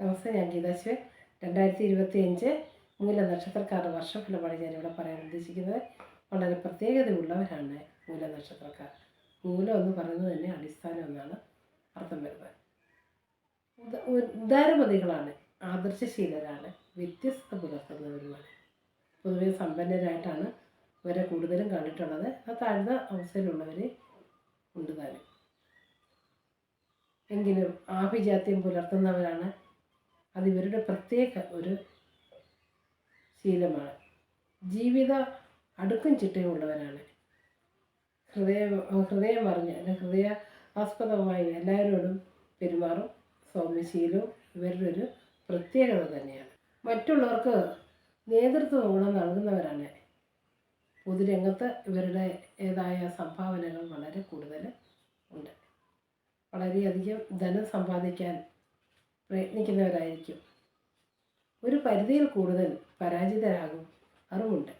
നമസ്തേ ഞാൻ ഗീതാശ്വൻ രണ്ടായിരത്തി ഇരുപത്തി അഞ്ച് മൂല നക്ഷത്രക്കാരുടെ വർഷഫലമാണ് ഞാനിവിടെ പറയാൻ ഉദ്ദേശിക്കുന്നത്. വളരെ പ്രത്യേകതയുള്ളവരാണ് മൂല നക്ഷത്രക്കാർ മൂലം എന്ന് പറയുന്നത് തന്നെ അടിസ്ഥാനം എന്നാണ് അർത്ഥം വരുന്നത്. ഉദാരമതികളാണ്. ആദർശശീലരാണ്. വ്യത്യസ്തത പുലർത്തുന്നവരുമാണ്. പൊതുവെ സമ്പന്നരായിട്ടാണ് ഇവരെ കൂടുതലും കണ്ടിട്ടുള്ളത്. ആ താഴ്ന്ന അവസ്ഥയിലുള്ളവർ ഉണ്ട് താനും. എങ്കിലും ആഭിജാത്യം പുലർത്തുന്നവരാണ് അത് ഇവരുടെ പ്രത്യേക ഒരു ശീലമാണ്. ജീവിത അടുക്കും ചിട്ടയുമുള്ളവരാണ്. ഹൃദയം ഹൃദയം അറിഞ്ഞ് അല്ലെ ഹൃദയ ആസ്പദമായി എല്ലാവരോടും പെരുമാറും. സൗമ്യശീലവും ഇവരുടെ ഒരു പ്രത്യേകത തന്നെയാണ്. മറ്റുള്ളവർക്ക് നേതൃത്വ ഗുണം നൽകുന്നവരാണ്. പൊതുരംഗത്ത് ഇവരുടെ ഏതായ സംഭാവനകൾ വളരെ കൂടുതൽ ഉണ്ട്. വളരെയധികം ധനം സമ്പാദിക്കാൻ പ്രയത്നിക്കുന്നവരായിരിക്കും. ഒരു പരിധിയിൽ കൂടുതൽ പരാജിതരാകും അറിവുണ്ട്.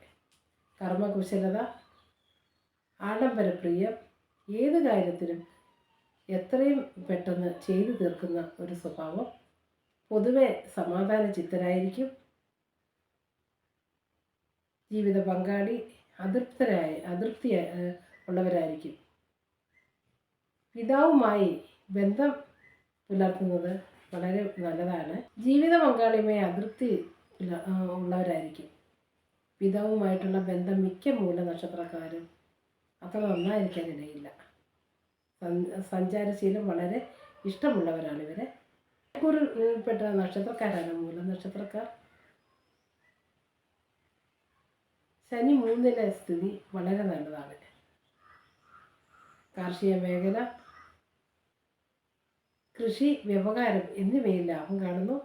കർമ്മകുശലത ആഡംബരപ്രിയം ഏത് കാര്യത്തിനും എത്രയും പെട്ടെന്ന് ചെയ്തു തീർക്കുന്ന ഒരു സ്വഭാവം പൊതുവെ സമാധാന ചിത്തരായിരിക്കും ജീവിത പങ്കാളി അതൃപ്തരായ അതൃപ്തി ഉള്ളവരായിരിക്കും. പിതാവുമായി ബന്ധം പുലർത്തുന്നത് വളരെ നല്ലതാണ്. ജീവിത പങ്കാളിയുമായി അതൃപ്തി ഉള്ളവരായിരിക്കും. പിതാവുമായിട്ടുള്ള ബന്ധം മിക്ക മൂല നക്ഷത്രക്കാരും അത്ര നന്നായിരിക്കാനിടയില്ല സഞ്ചാരശീലം വളരെ ഇഷ്ടമുള്ളവരാണ് ഇവരെ. പെട്ട നക്ഷത്രക്കാരാണ് മൂല നക്ഷത്രക്കാർ ശനി മൂന്നിലെ സ്ഥിതി വളരെ നല്ലതാണ്. കാർഷിക മേഖല കൃഷി വ്യവഹാരം എന്നിവയിൽ ലാഭം കാണുന്നു.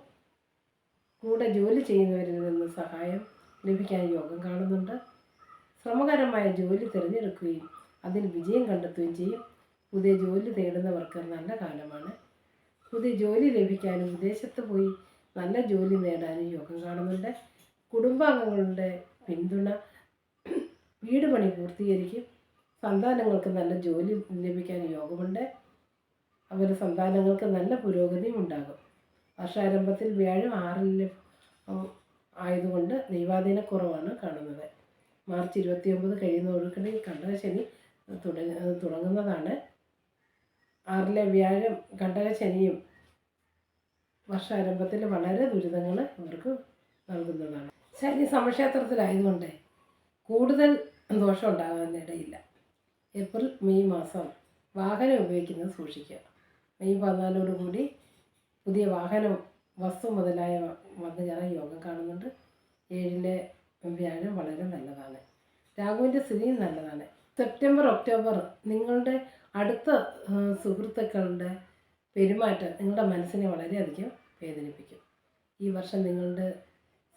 കൂടെ ജോലി ചെയ്യുന്നവരിൽ നിന്ന് സഹായം ലഭിക്കാൻ യോഗം കാണുന്നുണ്ട്. ശ്രമകരമായ ജോലി തിരഞ്ഞെടുക്കുകയും അതിൽ വിജയം കണ്ടെത്തുകയും ചെയ്യും. പുതിയ ജോലി തേടുന്നവർക്ക് നല്ല കാലമാണ്. പുതിയ ജോലി ലഭിക്കാനും വിദേശത്ത് പോയി നല്ല ജോലി നേടാനും യോഗം കാണുന്നുണ്ട്. കുടുംബാംഗങ്ങളുടെ പിന്തുണ വീട് പണി പൂർത്തീകരിക്കും. സന്താനങ്ങൾക്ക് നല്ല ജോലി ലഭിക്കാൻ യോഗമുണ്ട്. അവരുടെ സന്താനങ്ങൾക്ക് നല്ല പുരോഗതിയും ഉണ്ടാകും. വർഷാരംഭത്തിൽ വ്യാഴം ആറിൽ ആയതുകൊണ്ട് ദൈവാധീനക്കുറവാണ് കാണുന്നത്. മാർച്ച് ഇരുപത്തി ഒമ്പത് കഴിയുന്നതോടുകൂടി കണ്ടകശനി തുടങ്ങി തുടങ്ങുന്നതാണ്. ആറിലെ വ്യാഴം കണ്ടകശനിയും വർഷാരംഭത്തിൽ വളരെ ദുരിതങ്ങൾ ഇവർക്ക് നൽകുന്നതാണ്. ശനി സമക്ഷേത്രത്തിലായതുകൊണ്ട് കൂടുതൽ ദോഷം ഉണ്ടാകാനിടയില്ല ഏപ്രിൽ മെയ് മാസം വാഹനം ഉപയോഗിക്കുന്നത് സൂക്ഷിക്കുക. മെയ് പതിനാലോടുകൂടി പുതിയ വാഹനം വസ്തു മുതലായ വന്നു കയറാൻ യോഗം കാണുന്നുണ്ട്. ഏഴിലെ വ്യാഴം വളരെ നല്ലതാണ്. രാഹുവിന്റെ സ്ഥിതിയും നല്ലതാണ്. സെപ്റ്റംബർ ഒക്ടോബർ നിങ്ങളുടെ അടുത്ത സുഹൃത്തുക്കളുടെ പെരുമാറ്റം നിങ്ങളുടെ മനസ്സിനെ വളരെയധികം വേദനിപ്പിക്കും. ഈ വർഷം നിങ്ങളുടെ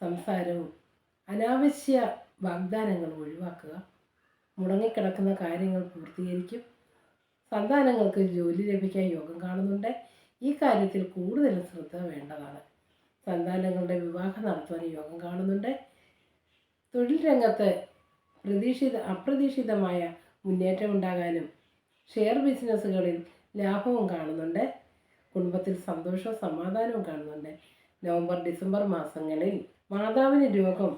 സംസാരവും അനാവശ്യ വാഗ്ദാനങ്ങൾ ഒഴിവാക്കുക. മുടങ്ങിക്കിടക്കുന്ന കാര്യങ്ങൾ പൂർത്തീകരിക്കും. സന്താനങ്ങൾക്ക് ജോലി ലഭിക്കാൻ യോഗം കാണുന്നുണ്ട്. ഈ കാര്യത്തിൽ കൂടുതൽ ശ്രദ്ധ വേണ്ടതാണ്. സന്താനങ്ങളുടെ വിവാഹം നടത്തുവാൻ യോഗം കാണുന്നുണ്ട്. തൊഴിൽ രംഗത്ത് പ്രതീക്ഷിത അപ്രതീക്ഷിതമായ മുന്നേറ്റം ഉണ്ടാകാനും ഷെയർ ബിസിനസ്സുകളിൽ ലാഭവും കാണുന്നുണ്ട്. കുടുംബത്തിൽ സന്തോഷവും സമാധാനവും കാണുന്നുണ്ട്. നവംബർ ഡിസംബർ മാസങ്ങളിൽ മാതാവിന് രോഗം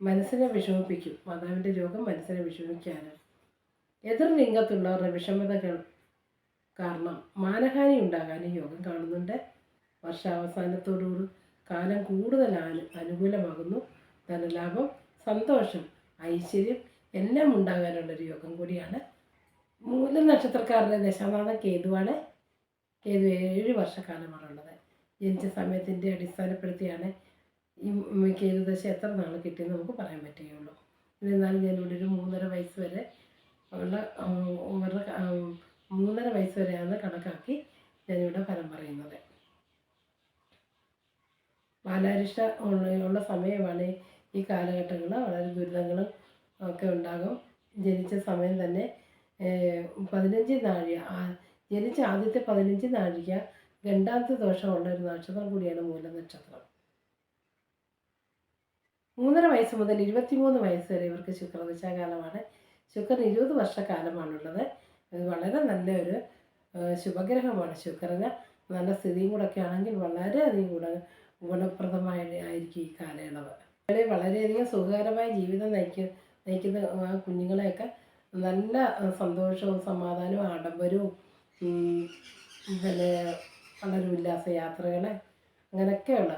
മനസ്സിനെ വിഷമിപ്പിക്കും. മാതാവിന്റെ രോഗം മനസ്സിനെ വിഷമിക്കാനും എതിർ ലിംഗത്തുള്ളവരുടെ വിഷമതകൾ കാരണം മാനഹാനി ഉണ്ടാകാനും യോഗം കാണുന്നുണ്ട്. വർഷാവസാനത്തോടുകൂടി കാലം കൂടുതൽ അനു അനുകൂലമാകുന്നു. ധനലാഭം സന്തോഷം ഐശ്വര്യം എല്ലാം ഉണ്ടാകാനുള്ളൊരു യോഗം കൂടിയാണ്. മൂല നക്ഷത്രക്കാരുടെ ദശാനാഥം കേതുവാണ്. കേതു ഏഴ് വർഷക്കാലമാണുള്ളത് ജനിച്ച സമയത്തിന്റെ അടിസ്ഥാനപ്പെടുത്തിയാണ് ഈ കേതുദശ കേതു ദശ എത്ര നാൾ കിട്ടിയെന്ന് നമുക്ക് പറയാൻ പറ്റുകയുള്ളൂ. എന്നിരുന്നാലും ഞാനിവിടെ ഒരു മൂന്നര വയസ്സ് വരെ അവരുടെ ഇവരുടെ ക- മൂന്നര വയസ്സ് വരെയാണ് കണക്കാക്കി ഞാനിവിടെ ഫലം പറയുന്നത്. ബാലാരിഷ്ട ഉള്ള സമയമാണ് ഈ കാലഘട്ടങ്ങൾ വളരെ ദുരിതങ്ങളും ഒക്കെ ഉണ്ടാകും. ജനിച്ച സമയം തന്നെ പതിനഞ്ച് നാഴിക ജനിച്ച ആദ്യത്തെ പതിനഞ്ച് നാഴിക രണ്ടാമത്തെ ദോഷമുള്ള ഒരു നക്ഷത്രം കൂടിയാണ് മൂലനക്ഷത്രം. മൂന്നര വയസ്സ് മുതൽ ഇരുപത്തിമൂന്ന് വയസ്സ് വരെ ഇവർക്ക് ശുക്രദശാകാലമാണ്. ശുക്രൻ ഇരുപത് വർഷക്കാലമാണുള്ളത്. ഇത് വളരെ നല്ലൊരു ശുഭഗ്രഹമാണ് ശുക്രന്. നല്ല സ്ഥിതിയും കൂടെ ഒക്കെ ആണെങ്കിൽ വളരെയധികം ഗുണ ഗുണപ്രദമായ ആയിരിക്കും ഈ കാലയളവ്. വളരെ വളരെയധികം സുഖകരമായ ജീവിതം നയിക്ക നയിക്കുന്ന കുഞ്ഞുങ്ങളെയൊക്കെ നല്ല സന്തോഷവും സമാധാനവും ആഡംബരവും പിന്നെ വളരെ ഉല്ലാസ യാത്രകൾ അങ്ങനെയൊക്കെയുള്ള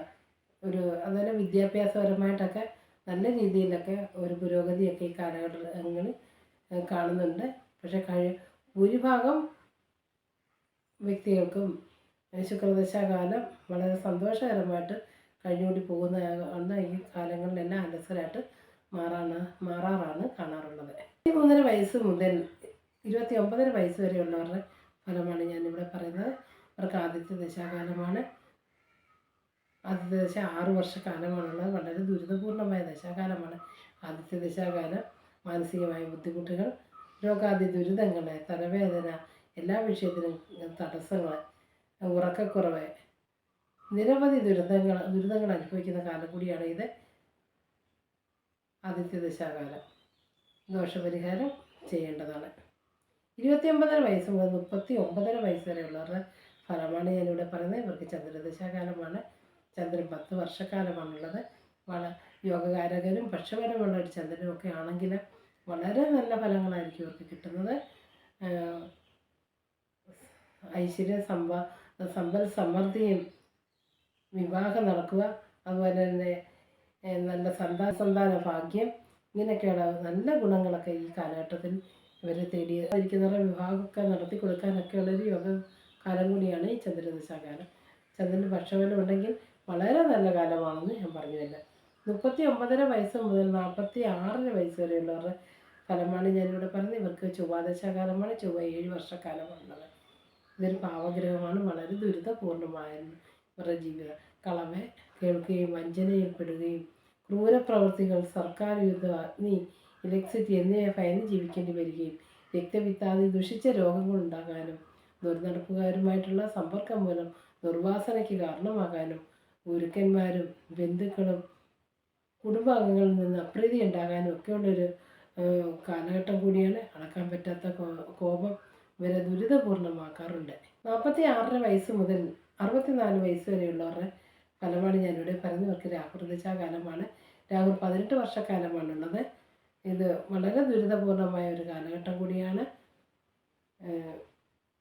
ഒരു അതുപോലെ വിദ്യാഭ്യാസപരമായിട്ടൊക്കെ നല്ല രീതിയിലൊക്കെ ഒരു പുരോഗതിയൊക്കെ ഈ കാലഘട്ടങ്ങളിൽ കാണുന്നുണ്ട്. പക്ഷെ കഴി ഭൂരിഭാഗം വ്യക്തികൾക്കും ശുക്രദശാകാലം വളരെ സന്തോഷകരമായിട്ട് കഴിഞ്ഞുകൂടി പോകുന്ന ആണ് ഈ കാലങ്ങളിലെല്ലാം അലസരായിട്ട് മാറാണ് മാറാറാണ് കാണാറുള്ളത്. ഇരുപത്തിമൂന്നര വയസ്സ് മുതൽ ഇരുപത്തി ഒമ്പതര വയസ്സ് വരെയുള്ളവരുടെ ഫലമാണ് ഞാനിവിടെ പറയുന്നത്. അവർക്ക് ആദ്യത്തെ ദശാകാലമാണ്. ആദ്യത്തെ ദശ ആറ് വർഷക്കാലമാണുള്ളത് വളരെ ദുരിതപൂർണമായ ദശാകാലമാണ് ആദ്യത്തെ ദശാകാലം. മാനസികമായ ബുദ്ധിമുട്ടുകൾ രോഗാദി ദുരിതങ്ങൾ തലവേദന എല്ലാ വിഷയത്തിലും തടസ്സങ്ങൾ ഉറക്കക്കുറവ് നിരവധി ദുരിതങ്ങൾ ദുരിതങ്ങൾ അനുഭവിക്കുന്ന കാലം കൂടിയാണ് ഇത്. ആദിത്യ ദശാകാലം. ദോഷപരിഹാരം ചെയ്യേണ്ടതാണ്. ഇരുപത്തി ഒമ്പതര വയസ്സ് മുതൽ മുപ്പത്തി ഒമ്പതര വയസ്സ് വരെയുള്ളവരുടെ ഫലമാണ് ഞാനിവിടെ പറയുന്നത്. ഇവർക്ക് ചന്ദ്രദശാകാലമാണ് ചന്ദ്രൻ പത്ത് വർഷക്കാലമാണുള്ളത്. വള യോഗകാരകനും പക്ഷപരമുള്ള ഒരു ചന്ദ്രനും ഒക്കെ ആണെങ്കിൽ വളരെ നല്ല ഫലങ്ങളായിരിക്കും ഇവർക്ക് കിട്ടുന്നത്. ഐശ്വര്യ സമ്പ സമ്പൽ സമൃദ്ധിയും വിവാഹം നടക്കുക അതുപോലെ തന്നെ നല്ല സന്താ സന്താന ഭാഗ്യം ഇങ്ങനെയൊക്കെയുള്ള നല്ല ഗുണങ്ങളൊക്കെ ഈ കാലഘട്ടത്തിൽ ഇവരെ തേടി ഇരിക്കുന്നവരുടെ വിവാഹമൊക്കെ നടത്തി കൊടുക്കാനൊക്കെയുള്ളൊരു യോഗ കാലം കൂടിയാണ് ഈ ചന്ദ്രദശാകാലം ചന്ദ്രന് പക്ഷബലം ഉണ്ടെങ്കിൽ വളരെ നല്ല കാലമാണെന്ന് ഞാൻ പറഞ്ഞു തരാം മുപ്പത്തി ഒമ്പതര വയസ്സ് മുതൽ നാൽപ്പത്തി ആറര വയസ്സ് വരെയുള്ളവരുടെ ഫലമാണ് ഞാനിവിടെ പറഞ്ഞത്. ഇവർക്ക് ചൊവ്വാദശാകാലമാണ് ചൊവ്വ ഏഴ് വർഷക്കാലമാണുള്ളത് ഇതൊരു പാവഗ്രഹമാണ്. വളരെ ദുരിതപൂർണമായിരുന്നു ഇവരുടെ ജീവിതം. കളവെ കേൾക്കുകയും വഞ്ചനയിൽ പെടുകയും ക്രൂരപ്രവൃത്തികൾ സർക്കാർ യുദ്ധം അഗ്നി ഇലക്ട്രിസിറ്റി എന്നിവ ഭയന്ന് ജീവിക്കേണ്ടി വരികയും രക്തവിത്താതി ദുഷിച്ച രോഗങ്ങൾ ഉണ്ടാകാനും ദുർനടപ്പുകാരുമായിട്ടുള്ള സമ്പർക്കം മൂലം ദുർവാസനയ്ക്ക് കാരണമാകാനും ഗുരുക്കന്മാരും ബന്ധുക്കളും കുടുംബാംഗങ്ങളിൽ നിന്ന് അപ്രീതി ഉണ്ടാകാനും ഒക്കെയുള്ളൊരു കാലഘട്ടം കൂടിയാണ്. അളക്കാൻ പറ്റാത്ത കോപം ഇവരെ ദുരിതപൂർണമാക്കാറുണ്ട്. നാൽപ്പത്തി ആറര വയസ്സ് മുതൽ അറുപത്തിനാല് വയസ്സ് വരെയുള്ളവരുടെ ഫലമാണ് ഞാനിവിടെ പറയുന്നത് ഇവർക്ക് രാഹുർദിച്ച കാലമാണ്. രാഹുൽ പതിനെട്ട് വർഷക്കാലമാണുള്ളത്. ഇത് വളരെ ദുരിതപൂർണമായ ഒരു കാലഘട്ടം കൂടിയാണ്.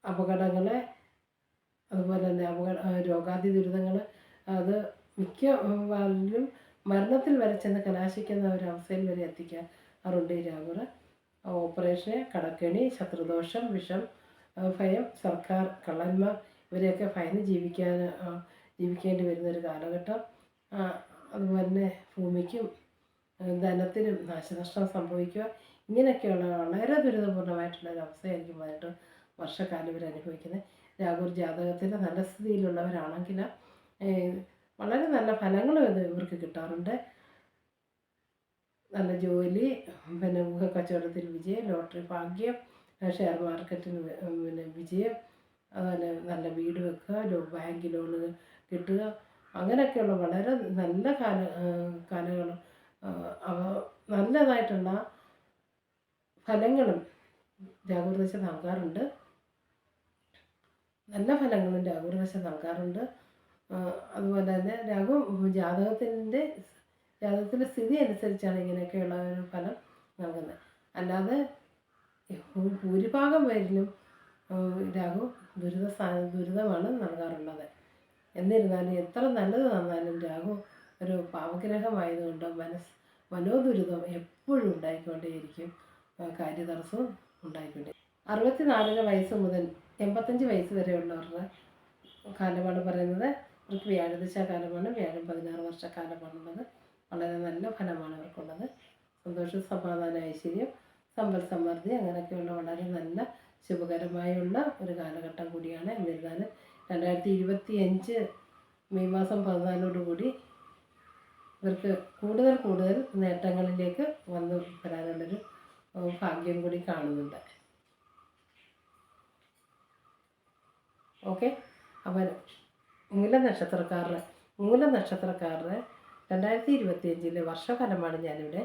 അപകടങ്ങൾ അതുപോലെ തന്നെ അപകട രോഗാതി ദുരിതങ്ങൾ അത് മിക്ക ഉം, വാരിലും മരണത്തിൽ വരെ ചെന്ന് കലാശിക്കുന്ന ഒരു അവസ്ഥയിൽ വരെ എത്തിക്കാറുണ്ട് ഈ രാമറ ഓപ്പറേഷൻ കടക്കെണി ശത്രുദോഷം വിഷം ഭയം സർക്കാർ കള്ളന്മാർ ഇവരെയൊക്കെ ഭയന്ന് ജീവിക്കാൻ ജീവിക്കേണ്ടി വരുന്ന ഒരു കാലഘട്ടം അതുപോലെ തന്നെ ഭൂമിക്കും ധനത്തിനും നാശനഷ്ടം സംഭവിക്കുക. ഇങ്ങനെയൊക്കെയുള്ള വളരെ ദുരിതപൂർണമായിട്ടുള്ള ഒരു അവസ്ഥയായിരിക്കും പതിനെട്ട് വർഷക്കാലം ഇവർ അനുഭവിക്കുന്നത്. രാഹുൽ ജാതകത്തിന്റെ നല്ല സ്ഥിതിയിലുള്ളവരാണെങ്കിൽ വളരെ നല്ല ഫലങ്ങളും ഇത് ഇവർക്ക് കിട്ടാറുണ്ട്. നല്ല ജോലി പിന്നെ ഊഹ കച്ചവടത്തിൽ വിജയം ലോട്ടറി ഭാഗ്യം ഷെയർ മാർക്കറ്റിൽ വി- പിന്നെ വിജയം അതുപോലെ നല്ല വീട് വെക്കുക ലോ ബാങ്ക് ലോണ് കിട്ടുക അങ്ങനെയൊക്കെയുള്ള വളരെ നല്ല കാല കാലങ്ങളും അവ നല്ലതായിട്ടുള്ള ഫലങ്ങളും ജാഗ്രദശ നൽകാറുണ്ട്. നല്ല ഫലങ്ങളും രാഹുർദശ നൽകാറുണ്ട്. അതുപോലെ തന്നെ രാഹു ജാതകത്തിന്റെ ജാതകത്തിന്റെ സ്ഥിതി അനുസരിച്ചാണ് ഇങ്ങനെയൊക്കെയുള്ള ഒരു ഫലം നൽകുന്നത്. അല്ലാതെ ഭൂരിഭാഗം പേരിലും രാഹു ദുരിത ദുരിതമാണ് നൽകാറുള്ളത്. എന്നിരുന്നാലും എത്ര നല്ലത് തന്നാലും രാഹു ഒരു പാവഗ്രഹമായതുകൊണ്ട് മനസ് മനോദുരിതം എപ്പോഴും ഉണ്ടായിക്കൊണ്ടേയിരിക്കും. കാര്യതടസ്സവും ഉണ്ടായിക്കൊണ്ടേ അറുപത്തിനാലര വയസ്സ് മുതൽ എൺപത്തഞ്ച് വയസ്സ് വരെയുള്ളവരുടെ കാലമാണ് പറയുന്നത്. അവർക്ക് വ്യാഴദശ കാലമാണ് വ്യാഴം പതിനാറ് വർഷക്കാലമാണുള്ളത്. വളരെ നല്ല ഫലമാണ് അവർക്കുള്ളത്. സന്തോഷം സമാധാന ഐശ്വര്യം സമ്പൽ സമൃദ്ധി അങ്ങനെയൊക്കെയുള്ള വളരെ നല്ല ശുഭകരമായുള്ള ഒരു കാലഘട്ടം കൂടിയാണ് എന്നിരുന്നാലും രണ്ടായിരത്തി ഇരുപത്തി അഞ്ച് മെയ് മാസം പതിനാലോടുകൂടി ഇവർക്ക് കൂടുതൽ കൂടുതൽ നേട്ടങ്ങളിലേക്ക് വന്നു വരാനുള്ളൊരു ഭാഗ്യം കൂടി കാണുന്നുണ്ട്. ഓക്കെ? അപ്പം മൂല നക്ഷത്രക്കാരുടെ മൂല രണ്ടായിരത്തി ഇരുപത്തി അഞ്ചിലെ വർഷഫലമാണ് ഞാനിവിടെ